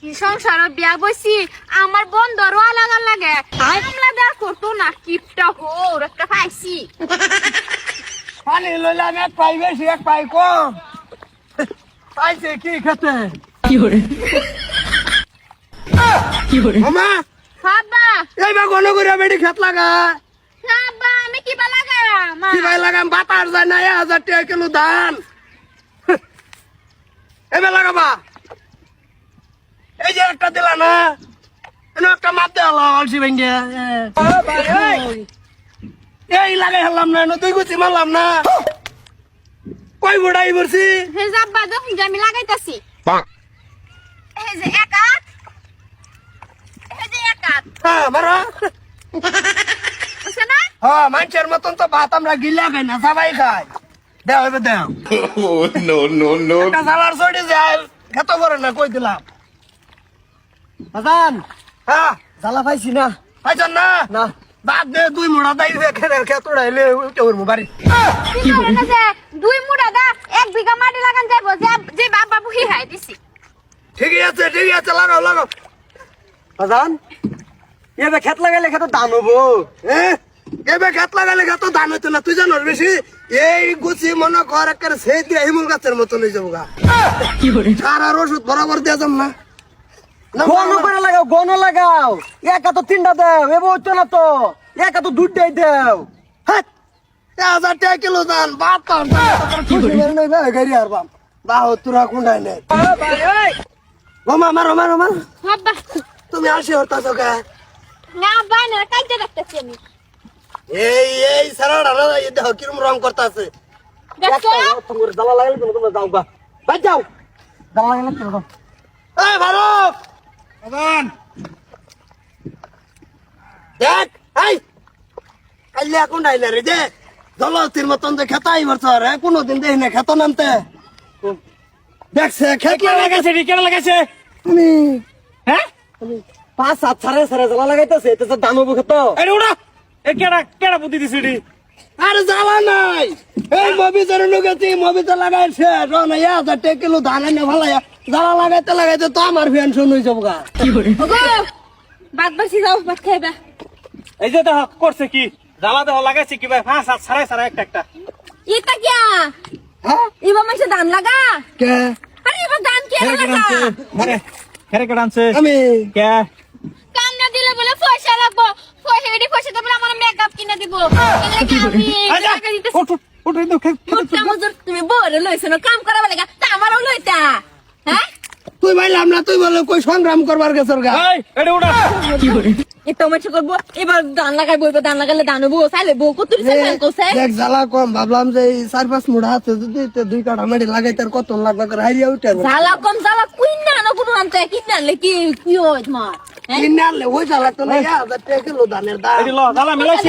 কি সংসার বিয়া বসি আমার বন্ধরও আলাদা লাগে। করতো না কিপটা হোর একটা পাইছি। পানি লইলাম এক পাই বেশি এক পাই কম। পাইছে কি খেতে? মামা বাবা এইবার ঘন করে বেড়ি খেত লাগা। বাবা আমি কি বা কি লাগাম বাতার যায় না এক হাজার টাকা কিলো ধান এবার লাগাবা। একটা দিলা না? এনে একটা মাপ দেওয়া অলসি ভেঙ্গে এই লাগাই হলাম না দুই গুছি মারলাম না। কই বুড়াই বলছি হে যাব্বা দেখুন যে আমি লাগাইতাছি। এই যে এক হাত। এই যে এক হাত। হ্যাঁ মারো। বুঝছে না? হ্যাঁ মানুষের মতন তো ভাত আমরা গিলা খাই না সবাই খাই। দেও এবার দেও। Oh, no, no, no. একটা সালার ছড়ি যায় এত বড় না কই দিলাম? হাসান হ্যাঁ। জ্বালা পাইছি না। পাইছেন না? না। বাদ দে দুই মুড়া দাই খেলে খেত উড়াইলে উঠে উড়মু বাড়ি। কি দুই মুড়া দা এক বিঘা মাটি লাগান যাব যে যে বাবা বুহি হাই দিছি। ঠিকই আছে ঠিকই আছে লাগাও লাগাও। হাসান এবে খেত লাগাইলে খেত ধান হব হ্যাঁ এবে খেত লাগাইলে খেত ধান হতো না তুই জানোর বেশি? এই গুছি মনে কর একেবারে সেই দিয়ে হিমুল গাছের মতন হয়ে যাব গা সার আর ওষুধ বরাবর দিয়ে যাম না, গণ না, করে লাগাও গণ লাগাও। একা তো তিনটা দেও এবার হইতো না তো। একা তো দুটাই দেও। এ হাজার টাকা কিলো দান বাদ গাড়ি আর বাম। বাহ তোরা কোনটাই নেই মামা মারো মারো মারো। তুমি আসি হতাছ কে না বাইনা কাইতে রাখতেছি আমি। এই এই সারাটা না এই দেখো কিরম রং করতেছে। দেখছ? তোমার জ্বালা লাগালে তুমি তোমরা যাও গা বাদ যাও জ্বালা লাগালে তুমি এই ভারত! বাবান দেখ এই কাইলে এখন আইলে রে যে জলতির মতন যে খেতাই বছর হ্যাঁ কোনোদিন দেখি না খেত নামতে। দেখছে খেত লাগাইছে রে কেন লাগাইছে? তুমি হ্যাঁ পাঁচ সাত সাড়ে সাড়ে জ্বালা লাগাইতেছে এটা তো দাম হব তো আরে ওরা এ কেডা কেডা বুদ্ধি দিছে রে? আরে জ্বালা নাই। এই মবিজের নুগেছি মবিজে লাগাইছে রন ইয়া হাজার টাকা কিলো ধান এনে ভালাই জ্বালা লাগাইতে লাগাইতে তো আমার পেনশন হয়ে যাব গা ওগো বাদ বাসি যাও ভাত খাইবা এই যে দেখ করছে কি জ্বালা দেহ লাগাইছে কি ভাই পাঁচ সাত সাড়ে সাড়ে একটা একটা এটা কিয়া হ্যাঁ এবার মানুষে ধান লাগা কে আরে এবার ধান কে লাগা আনছে খেরে খেরে কেডা আনছে আমি কে কাম না দিলে বলে পয়সা লাগবো পয়সা এডি পয়সা দেবো আমার মেকআপ কিনে দিব তাহলে কি আমি আচ্ছা টাকা দিতেছি খেতে মোটা মজুর তুমি বড় লইছ না কাম করা বলে তা আমারও লইতা হ্যাঁ তুই ভাইলাম না তুই বলে কই সংগ্রাম করবার গেছর গা? এই এডি উড়া এ টমেটো করব। এবার ধান লাগাইবো এবার ধান লাগালে ধান হব। চাইলে বউ কত দেখ জ্বালা কম। ভাবলাম যে এই চার পাঁচ মুড়া হাতে যদি তে দুই কাঠা মেডি লাগাই তার কত লাগবে করে হারিয়ে উঠে জ্বালা কম জ্বালা কুইন না না কোনো আনতে। কি জানলে কি কি হয় তোমার? হ্যাঁ? কিনে আনলে ওই জ্বালা তো না হাজার টাকা কিলো ধানের দাম। এডি ল জ্বালা মিলাইছি।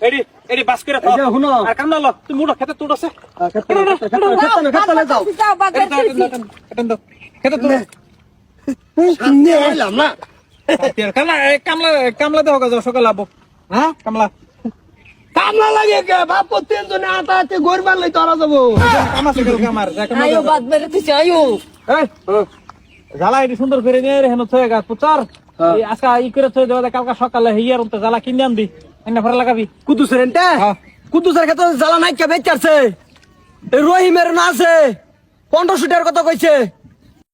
দেও এডি এডি বাস করে শুনো। আর কান্দা ল তুমি উড়ো খেতে তুড় আছে? খেতে যাও। যাও বাদ খেতে তুড় কিনে আইলাম না। কামলা কামলা কামলা দেহ যাও সকালে আবো হ্যাঁ কামলা? কামলা লাগে কে? বাপ তিন জনে আটা আতে গরবার লাই তোরা যাব। কামা সকাল কামার যা কামলা আয়ো দেও। বাদ বেরে তুই আয়ো। এই, জ্বালা এটি সুন্দর করে নিয়ে রে হেন থয়ে গা পুচার। আজকে ই করে থয়ে দেওয়া কালকা সকালে হিয়ার উনতে জ্বালা কিনে আনবি। লাগাবি। এনতে হ্যাঁ। জ্বালা নাই কে বেচারছে রহিমের না আছে পনেরোশো টাকার কথা কইছে।